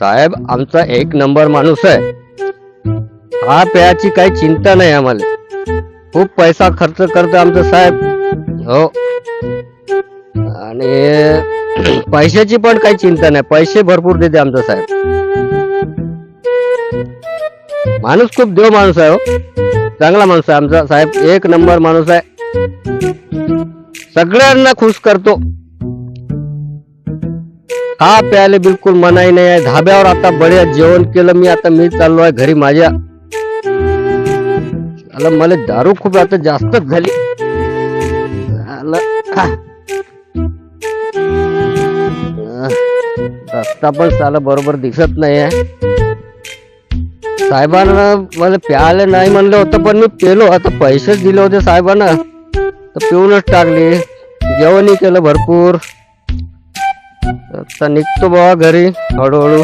साहेब आमचा एक नंबर माणूस आहे. हा प्याची काही चिंता नाही आम्हाला. खूप पैसा खर्च करतो आमचा साहेब. हो. आणि पैशाची पण काही चिंता नाही. पैसे भरपूर देते आमचा साहेब. माणूस खूप देव माणूस आहे हो. चांगला माणूस आहे आमचा साहेब. एक नंबर माणूस आहे. सगळ्यांना खुश करतो. हा प्यायला बिलकुल मनाई नाही आहे. धाब्यावर आता बढिया जेवण केलं मी आता मी चाललो आहे घरी माझ्या. मला दारू खूप आता जास्तच झाली. रस्ता पण चाला बरोबर दिसत नाही आहे. साहेबांना मला प्यायला नाही म्हणलं होतं पण मी पेलो. आता पैसेच दिले होते साहेबांना. तर पिऊनच टाकले. जेवणही केलं भरपूर. आता निघतो बाबा घरी हळूहळू